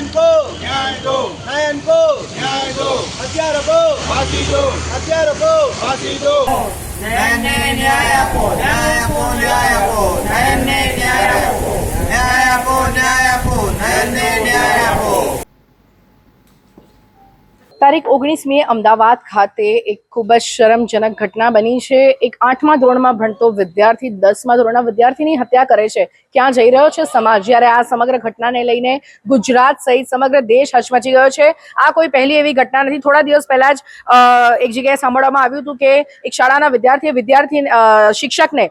નયન કો ન્યાય દો નયન કો ન્યાય દો હત્યારો કો ફાંસી દો દો નયનને ન્યાય આપો. ન્યાય આપો ન્યાય આપો નયનને ન્યાય આપો ન્યાય આપો ન્યાય આપો નયનને ન્યાય આપો તારીખ ઓગણીસમીએ અમદાવાદ ખાતે એક ખૂબ જ શરમજનક ઘટના બની છે. એક આઠમા ધોરણમાં ભણતો વિદ્યાર્થી, દસમા ધોરણના વિદ્યાર્થીની હત્યા કરે છે. ક્યાં જઈ રહ્યો છે સમાજ? જ્યારે આ સમગ્ર ઘટનાને લઈને ગુજરાત સહિત સમગ્ર દેશ હચમચી ગયો છે. આ કોઈ પહેલી એવી ઘટના નથી. થોડા દિવસ પહેલા જ એક જગ્યાએ સાંભળવામાં આવ્યું હતું કે એક શાળાના વિદ્યાર્થીએ વિદ્યાર્થી શિક્ષકને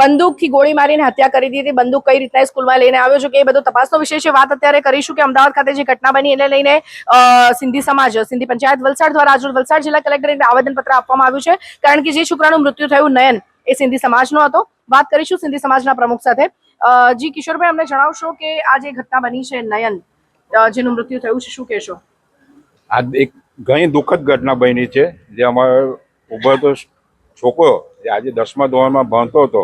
બંદૂકથી ગોળી મારીને હત્યા કરી દીધી. બંદૂક કઈ રીતના સ્કૂલમાં લઈને આવ્યો છે કે એ બધો તપાસનો વિષય છે. વાત અત્યારે કરીશું કે અમદાવાદ ખાતે જે ઘટના બની એને લઈને સિંધી સમાજ, સિંધી પંચાયત, વલસાડ દ્વારા આજરોજ વલસાડ જિલ્લા કલેક્ટરને આવેદનપત્ર આપવામાં આવ્યું છે. કારણ કે જે છોકરાનું મૃત્યુ થયું, નયન, એ સિંધી સમાજનો હતો. વાત કરીશું સિંધી સમાજના પ્રમુખ સાથે. જી, કિશોરભાઈ, અમને જણાવશો કે આ જે ઘટના બની છે, નયન જેનું મૃત્યુ થયું છે, શું કહેશો? આ એક ઘણી દુઃખદ ઘટના બની છે. જે અમારો ઉભરતો છોકરો આજે દસમા ધોરણમાં ભણતો હતો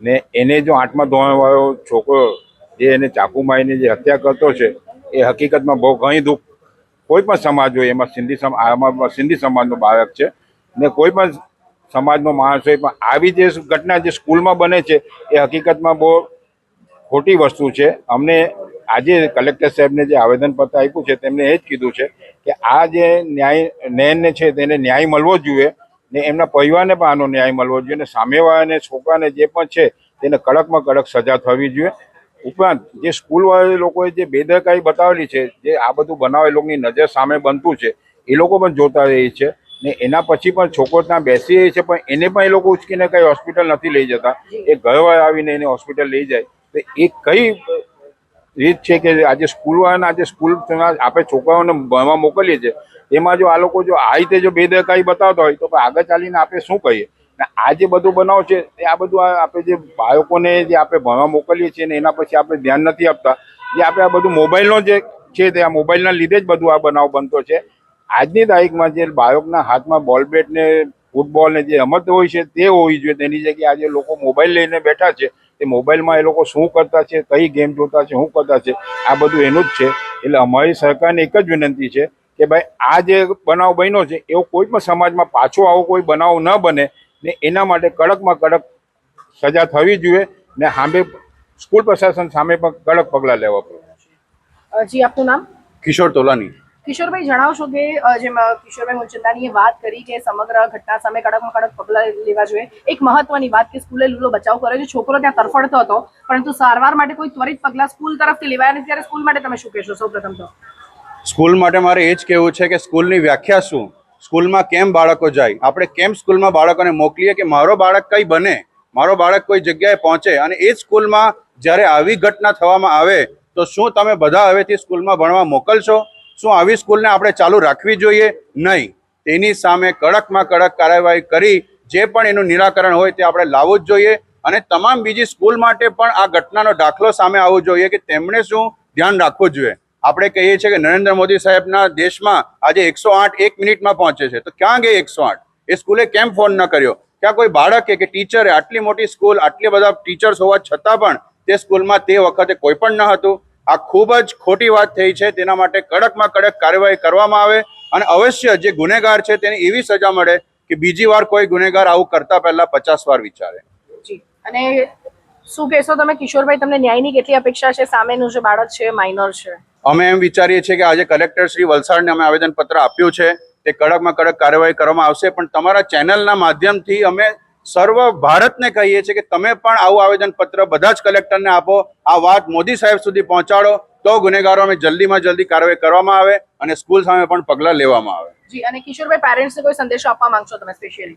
ને એને જો આઠમા ધોરણવાળો છોકરો જે એને ચાકુ મારીને જે હત્યા કરતો છે, એ હકીકતમાં બહુ ઘણી દુઃખ કોઈ પણ સમાજ હોય એમાં સિંધી સમાજ સિંધી સમાજનો બાળક છે ને કોઈ પણ સમાજનો માણસ હોય, પણ આવી જે ઘટના જે સ્કૂલમાં બને છે, એ હકીકતમાં બહુ ખોટી વસ્તુ છે. અમને આજે કલેક્ટર સાહેબને જે આવેદનપત્ર આપ્યું છે તેમણે એ જ કીધું છે કે આ જે ન્યાય, નેનને છે, તેને ન્યાય મળવો જોઈએ. ને એમના પરિવારને પણ આનો ન્યાય મળવો જોઈએ ને સામેવાળાને, છોકરાને જે પણ છે, તેને કડકમાં કડક સજા થવી જોઈએ. ઉપરાંત જે સ્કૂલવાળા લોકોએ જે બેદરકારી બતાવેલી છે, જે આ બધું બનાવે લોકોની નજર સામે બનતું છે, એ લોકો પણ જોતા રહે છે. ને એના પછી પણ છોકરો ત્યાં બેસી રહી છે, પણ એને પણ એ લોકો ઉચકીને કઈ હોસ્પિટલ નથી લઈ જતા. એ ઘરવાળા આવીને એને હોસ્પિટલ લઈ જાય. તો એ કઈ રીત છે કે આજે સ્કૂલવાળાના આજે સ્કૂલ આપણે છોકરાઓને ભણવા મોકલીએ છીએ. એમાં જો આ લોકો જો આ રીતે જો બેદરકારી બતાવતા હોય તો આગળ ચાલીને આપણે શું કહીએ ને આ જે બધું બનાવ છે, એ આ બધું આપણે જે બાળકોને જે આપણે ભણવા મોકલીએ છીએ ને એના પછી આપણે ધ્યાન નથી આપતા જે આપણે આ બધું મોબાઈલનો જે છે તે આ મોબાઈલના લીધે જ બધું આ બનાવ બનતો છે. આજની તારીખમાં જે બાળકના હાથમાં બોલ બેટ ને ફૂટબોલ ને જે રમત હોય છે તે હોવી જોઈએ. તેની જગ્યાએ આજે લોકો મોબાઈલ લઈને બેઠા છે. તે મોબાઈલમાં એ લોકો શું કરતા છે કઈ ગેમ જોતા છે શું કરતા છે આ બધું એનું જ છે. એટલે અમારી સરકારને એક જ વિનંતી છે કે ભાઈ આ જે બનાવ બન્યો છે એવો કોઈ પણ સમાજમાં પાછો આવો કોઈ બનાવ ન બને ને એના માટે કડકમાં કડક સજા થવી જોઈએ ને સામે સ્કૂલ પ્રશાસન સામે પણ કડક પગલાં લેવા પડે. જી આપનું નામ? કિશોર તોલાની. કિશોરભાઈ, જણાવશો કે જેમાં કિશોરભાઈ મુચંદાનીએ વાત કરી કે સમગ્ર ઘટના સામે કડકમાં કડક પગલાં લેવા જોઈએ. એક મહત્વની વાત કે સ્કૂલે લૂલો બચાવ કર્યો છે. છોકરો ત્યાં તરફડતો હતો, પરંતુ સારવાર માટે કોઈ ત્વરિત પગલાં સ્કૂલ તરફથી લેવાયા નથી. ત્યારે સ્કૂલ માટે તમે શું કહેશો સૌપ્રથમ તો? સ્કૂલ માટે મારે એ જ કહેવું છે કે સ્કૂલની વ્યાખ્યા શું? સ્કૂલમાં કેમ બાળકો જાય? આપણે કેમ સ્કૂલમાં બાળકોને મોકલીએ કે મારો બાળક કંઈ બને? મારો બાળક કોઈ જગ્યાએ પહોંચે? અને એ સ્કૂલમાં જ્યારે આવી ઘટના થવામાં આવે, તો શું તમે બધા હવેથી સ્કૂલમાં ભણવા મોકલશો? શું આવી સ્કૂલને આપણે ચાલુ રાખવી જોઈએ? નહીં. તેની સામે કડકમાં કડક કાર્યવાહી કરી, જે પણ એનું નિરાકરણ હોય તે આપણે લાવવું જ જોઈએ. અને તમામ બીજી સ્કૂલ માટે પણ આ ઘટનાનો દાખલો સામે આવવો જોઈએ કે તેમણે શું ધ્યાન રાખવું જોઈએ. આપણે કહીએ છીએ કે નરેન્દ્ર મોદી સાહેબના દેશમાં આજે એકસો આઠ એક મિનિટમાં પહોંચે છે. તો ક્યાં ગઈ એકસો આઠ? એ સ્કૂલે કેમ ફોન ન કર્યો? ક્યાં કોઈ બાળકે કે ટીચરે આટલી મોટી સ્કૂલ, આટલી બધા ટીચર્સ હોવા છતાં પણ તે સ્કૂલમાં તે વખતે કોઈ પણ ન હતું? આ ખૂબ જ ખોટી વાત થઈ છે. તેના માટે કડકમાં કડક કાર્યવાહી કરવામાં આવે અને અવશ્ય જે ગુનેગાર છે તેને એવી સજા મળે કે બીજી વાર કોઈ ગુનેગાર આવું કરતા પહેલા પચાસ વાર વિચારે. અને શું કહેશો તમે? કિશોરભાઈ તમને ન્યાયની કેટલી અપેક્ષા છે? સામેનું જે બાળક છે માઇનર છે. અમે એમ વિચારીએ છીએ કે આજે કલેક્ટર શ્રી વલસાડને અમે આવેદનપત્ર આપ્યું છે. તે કડકમાં કડક કાર્યવાહી કરવામાં આવશે. પણ તમારા ચેનલના માધ્યમથી અમે સર્વ ભારતને કહીએ છીએ કે તમે પણ આવું આવેદનપત્ર બધા જ કલેક્ટરને આપો. આ વાત મોદી સાહેબ સુધી પહોંચાડો તો ગુનેગારો અમે જલ્દીમાં જલ્દી કાર્યવાહી કરવામાં આવે અને સ્કૂલ સામે પણ પગલાં લેવામાં આવે. જી અને કિશોરભાઈ પેરેન્ટ્સને કોઈ સંદેશો આપવા માંગશો તમે સ્પેશિયલી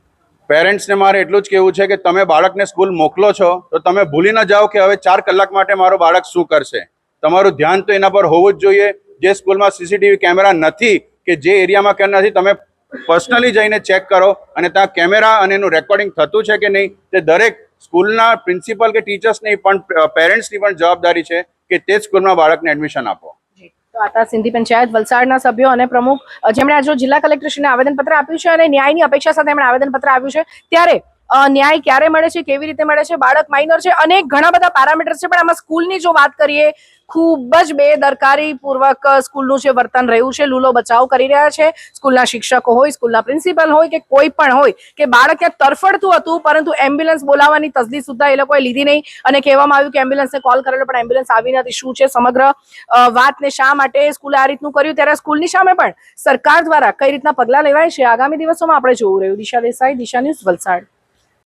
પેરેન્ટ્સને મારે એટલું જ કહેવું છે કે તમે બાળકને સ્કૂલ મોકલો છો તો તમે ભૂલી ન જાઓ કે હવે ચાર કલાક માટે મારો બાળક શું કરશે. તમારું ધ્યાન તો એના પર હોવું જ જોઈએ. જે સ્કૂલમાં સીસીટીવી કેમેરા નથી કે જે એરિયામાં કે નથી તમે પર્સનલી જઈને ચેક કરો અને ત્યાં કેમેરા અને એનું રેકોર્ડિંગ થતું છે કે નહીં, તે દરેક સ્કૂલના પ્રિન્સિપલ કે ટીચર્સની પણ પેરેન્ટ્સની પણ જવાબદારી છે કે તે સ્કૂલમાં બાળકને એડમિશન આપો. જી. તો આ હતા સિંધી પંચાયત, વલસાડના સભ્યો અને પ્રમુખ. જેમણે આજે જિલ્લા કલેક્ટરશ્રીને આવેદનપત્ર આપ્યું છે અને ન્યાયની અપેક્ષા સાથે એમણે આવેદનપત્ર આવ્યું છે. ત્યારે ન્યાય ક્યારે મળે છે, કેવી રીતે મળે છે, બાળક માઇનર છે, અને ઘણા બધા પેરામીટર્સ છે, પણ આમાં સ્કૂલની જો વાત કરીએ, ખૂબ જ બેદરકારી પૂર્વક સ્કૂલનું જે વર્તન રહ્યું છે, લૂલો બચાવ કરી રહ્યા છે. સ્કૂલના શિક્ષકો હોય, સ્કૂલના પ્રિન્સિપલ હોય કે કોઈ પણ હોય, કે બાળક ત્યાં તરફડતું હતું, પરંતુ એમ્બ્યુલન્સ બોલાવવાની તસદી સુદ્ધા એ લોકોએ લીધી નહીં. અને કહેવામાં આવ્યું કે એમ્બ્યુલન્સને કોલ કરેલો, પણ એમ્બ્યુલન્સ આવી નથી શું છે સમગ્ર વાતને શા માટે સ્કૂલે આ રીતનું કર્યું? ત્યારે સ્કૂલની સામે પણ સરકાર દ્વારા કઈ રીતના પગલાં લેવાય છે? આગામી દિવસોમાં આપણે જોવું રહ્યું. દિશા દેસાઈ, દિશા ન્યૂઝ વલસાડ.